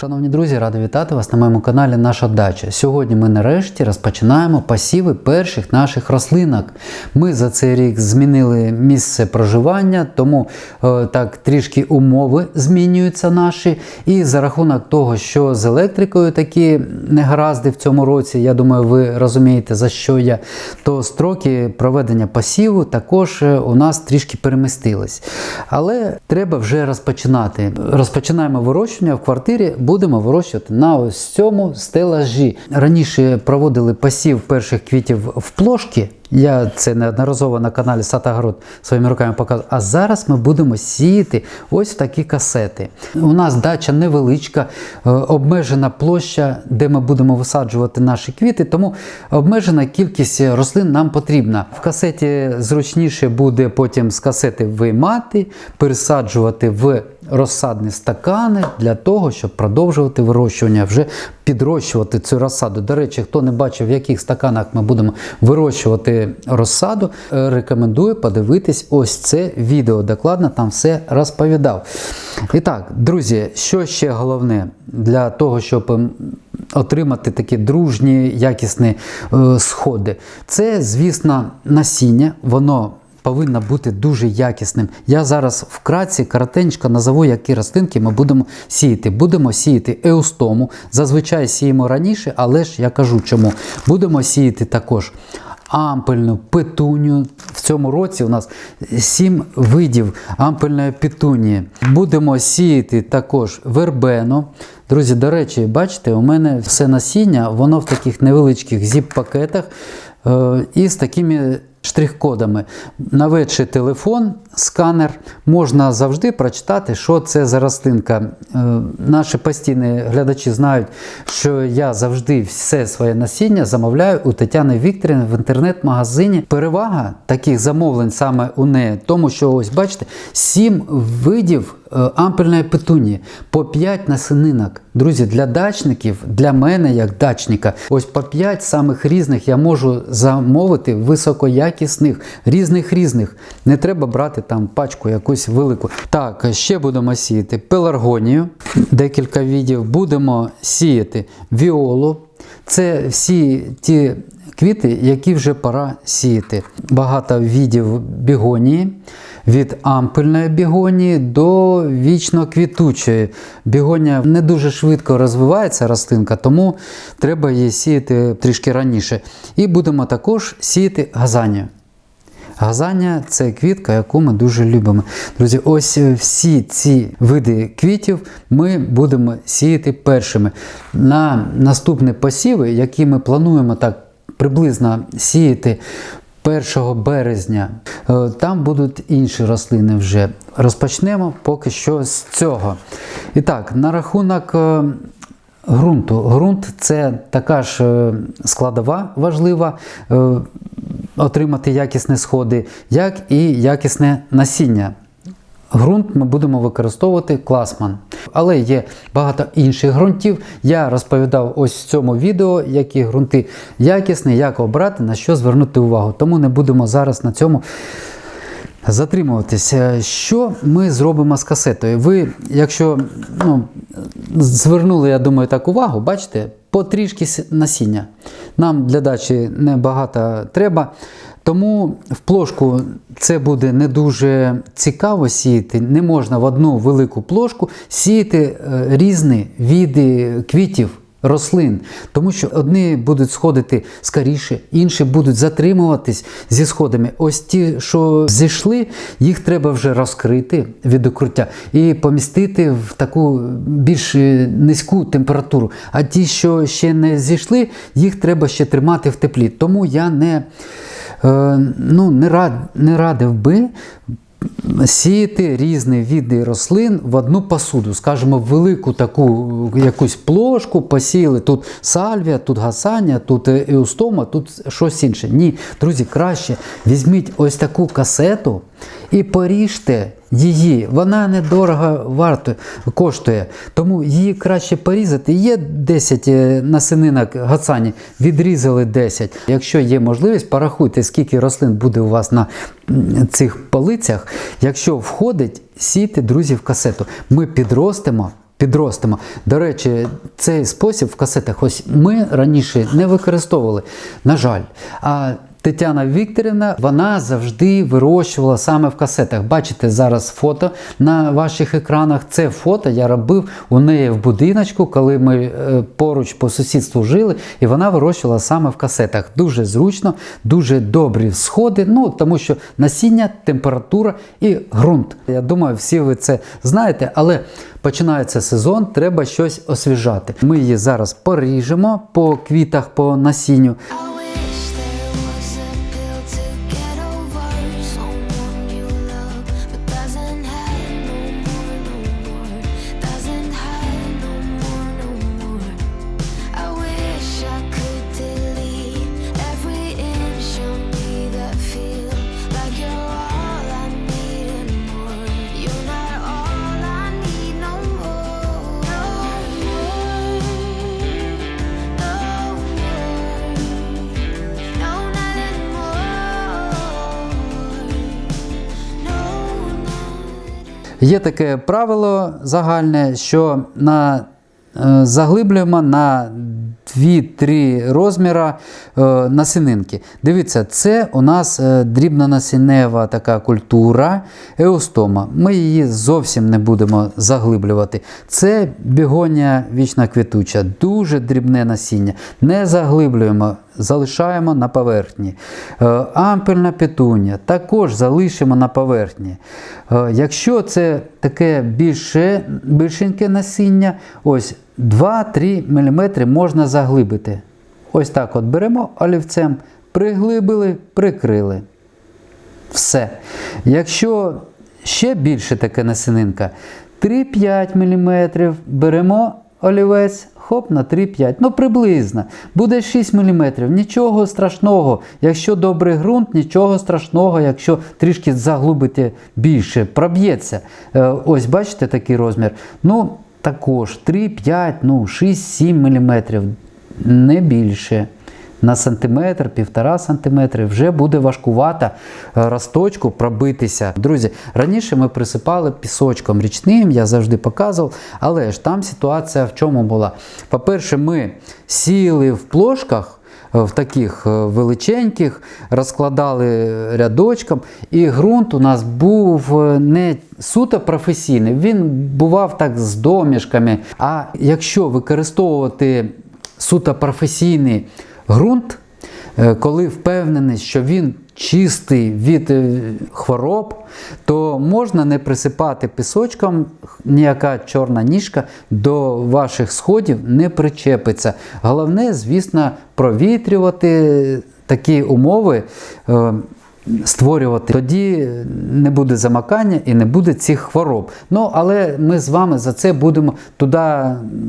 Шановні друзі, радий вітати вас на моєму каналі Наша Дача. Сьогодні ми нарешті розпочинаємо посіви перших наших рослинок. Ми за цей рік змінили місце проживання, тому е, так трішки умови змінюються наші. І за рахунок того, що з електрикою такі негаразди в цьому році, я думаю, ви розумієте за що я, то строки проведення посіву також е, у нас трішки перемістились. Але треба вже розпочинати. Розпочинаємо вирощування в квартирі будемо вирощувати на ось цьому стелажі. Раніше проводили посів перших квітів в плошки. Я це неодноразово на каналі Сатагород своїми руками показував. А зараз ми будемо сіяти ось в такі касети. У нас дача невеличка, е, обмежена площа, де ми будемо висаджувати наші квіти, тому обмежена кількість рослин нам потрібна. В касеті зручніше буде потім з касети виймати, пересаджувати в розсадні стакани для того, щоб продовжувати вирощування, вже підрощувати цю розсаду. До речі, хто не бачив, в яких стаканах ми будемо вирощувати розсаду, е, рекомендую подивитись ось це відео. Докладно там все розповідав. І так, друзі, що ще головне для того, щоб ем, отримати такі дружні, якісні е, сходи, це, звісно, насіння, воно повинна бути дуже якісним. Я зараз вкратці коротенько назову, які рослинки ми будемо сіяти. Будемо сіяти еустому. Зазвичай сіємо раніше, але ж я кажу чому. Будемо сіяти також. Ампельну петунію. В цьому році у нас 7 видів ампельної петунії. Будемо сіяти також вербену. Друзі, до речі, бачите, у мене все насіння, воно в таких невеличких зіп-пакетах е, і з такими штрих-кодами. Наведши телефон, сканер, можна завжди прочитати, що це за рослинка. Е, Наші постійні глядачі знають, що я завжди все своє насіння замовляю у Тетяни Вікторівни в інтернет-магазині. Перевага таких замовлень саме у неї, тому що ось бачите, сім видів е, ампельної петунії, по 5 насининок. Друзі, для дачників, для мене як дачника, ось по 5 самих різних я можу замовити високоякісних, різних різних. Не треба брати там пачку якусь велику. Так, ще будемо сіяти пеларгонію, декілька відів. Будемо сіяти віолу. Це всі ті квіти, які вже пора сіяти. Багато видів бігонії. Від ампельної бігонії до вічно квітучої. Бігонія не дуже швидко розвивається рослинка, тому треба її сіяти трішки раніше. І будемо також сіяти газанію. Газання це квітка, яку ми дуже любимо. Друзі, ось всі ці види квітів ми будемо сіяти першими. На наступні посіви, які ми плануємо так приблизно сіяти 1 березня, е, там будуть інші рослини вже. Розпочнемо поки що з цього. І так, на рахунок. е, Грунту. Грунт це така ж е, складова важлива е, отримати якісні сходи, як і якісне насіння. Ґрунт ми будемо використовувати класман. Але є багато інших ґрунтів. Я розповідав ось в цьому відео, які ґрунти якісні, як обрати, на що звернути увагу. Тому не будемо зараз на цьому затримуватися. Що ми зробимо з касетою? Ви, якщо ну, звернули, я думаю, так увагу, бачите, потрішки насіння. Нам для дачі небагато треба. Тому в плошку це буде не дуже цікаво сіяти. Не можна в одну велику плошку сіяти е, різні види квітів. Рослин, тому що одні будуть сходити скоріше, інші будуть затримуватись зі сходами. Ось ті, що зійшли, їх треба вже розкрити від укриття і помістити в таку більш низьку температуру. А ті, що ще не зійшли, їх треба ще тримати в теплі. Тому я не, е, ну, не, рад, не радив би сіяти різні види рослин в одну посуду, скажімо, в велику таку якусь плошку, посіяли. Тут сальвія, тут гасання, тут е, еустома, тут щось інше. Ні, друзі, краще візьміть ось таку касету і поріжте її. Вона недорого варто коштує, тому її краще порізати. Є 10 е, насининок гацані, відрізали 10. Якщо є можливість, порахуйте, скільки рослин буде у вас на цих полицях. Якщо входить, сійте, друзі, в касету. Ми підростимо підростимо. До речі, цей спосіб в касетах ось ми раніше не використовували, на жаль. А Тетяна Вікторівна вона завжди вирощувала саме в касетах. Бачите зараз фото на ваших екранах. Це фото я робив у неї в будиночку, коли ми е, поруч по сусідству жили, і вона вирощувала саме в касетах. Дуже зручно, дуже добрі сходи. Ну тому що насіння, температура і ґрунт. Я думаю, всі ви це знаєте, але починається сезон, треба щось освіжати. Ми її зараз поріжемо по квітах, по насінню. Є таке правило загальне, що на, е, заглиблюємо на 2-3 розміра е, насінинки. Дивіться, це у нас е, дрібнонасіннева така культура еустома. Ми її зовсім не будемо заглиблювати. Це бігонія вічна квітуча, дуже дрібне насіння. Не заглиблюємо. Залишаємо на поверхні. Е, Ампельна петунія також залишимо на поверхні. Е, Якщо це таке більше, більшеньке насіння, ось 2-3 мм можна заглибити. Ось так от беремо олівцем, приглибили, прикрили. Все. Якщо ще більше таке насінинка, 3-5 мм беремо олівець, хоп, на 3-5. Ну, приблизно. Буде 6 мм. Нічого страшного. Якщо добрий ґрунт, нічого страшного, якщо трішки заглубити більше, проб'ється. Е, Ось бачите такий розмір. Ну, також 3-5, ну, 6-7 мм. Не більше на сантиметр, півтора сантиметри, вже буде важкувато е, росточку пробитися. Друзі, раніше ми присипали пісочком річним, я завжди показував, але ж там ситуація в чому була? По-перше, ми сіли в плошках. е, В таких е, величеньких розкладали рядочком, і ґрунт у нас був не суто професійний, він бував так з домішками. А якщо використовувати суто професійний ґрунт, е, коли впевнений, що він чистий від е, хвороб, то можна не присипати пісочком, ніяка чорна ніжка до ваших сходів не причепиться. Головне, звісно, провітрювати такі умови. Створювати тоді не буде замакання і не буде цих хвороб. Ну але ми з вами за це будемо туди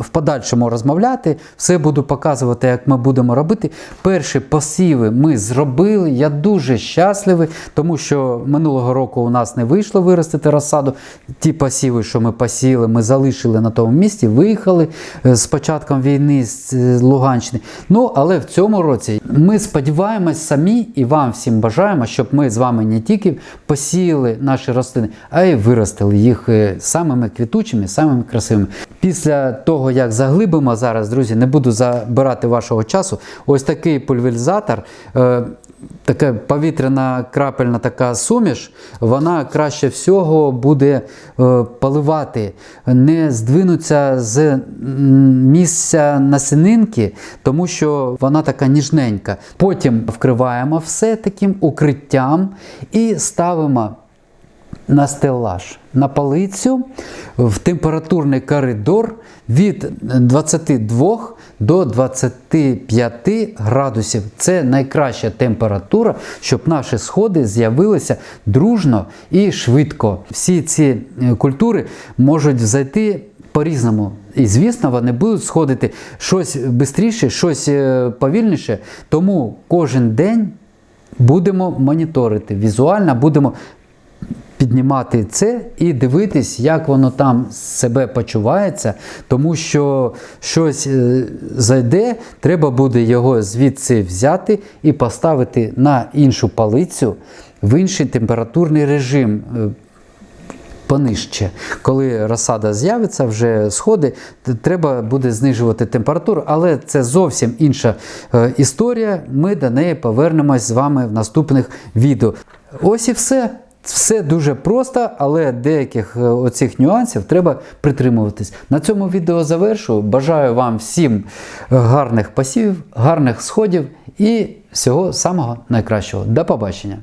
в подальшому розмовляти. Все буду показувати, як ми будемо робити. Перші посіви ми зробили. Я дуже щасливий, тому що минулого року у нас не вийшло виростити розсаду. Ті посіви, що ми посіяли, ми залишили на тому місці, виїхали е, з початком війни з е, Луганщини. Ну але в цьому році ми сподіваємось самі і вам всім бажаємо, щоб ми з вами не тільки посіяли наші рослини, а й виростили їх е, самими квітучими, самими красивими. Після того, як заглибимо зараз, друзі, не буду забирати вашого часу. Ось такий пульверизатор. Така повітряна крапельна така суміш, вона краще всього буде е, поливати, не здвинуться з місця насінинки, тому що вона така ніжненька. Потім вкриваємо все таким укриттям і ставимо на стелаж, на полицю в температурний коридор від 22 до 25 градусів. Це найкраща температура, щоб наші сходи з'явилися дружно і швидко. Всі ці е, культури можуть зайти по-різному. І, звісно, вони будуть сходити щось швидше, щось е, повільніше. Тому кожен день будемо моніторити. Візуально будемо піднімати це і дивитись, як воно там себе почувається, тому що щось е, зайде, треба буде його звідси взяти і поставити на іншу палицю в інший температурний режим. Е, понижче. Коли розсада з'явиться, вже сходи, треба буде знижувати температуру, але це зовсім інша е, історія. Ми до неї повернемось з вами в наступних відео. Ось і все. Все дуже просто, але деяких е, оцих нюансів треба притримуватись. На цьому відео завершую. Бажаю вам всім гарних пасів, гарних сходів і всього самого найкращого. До побачення!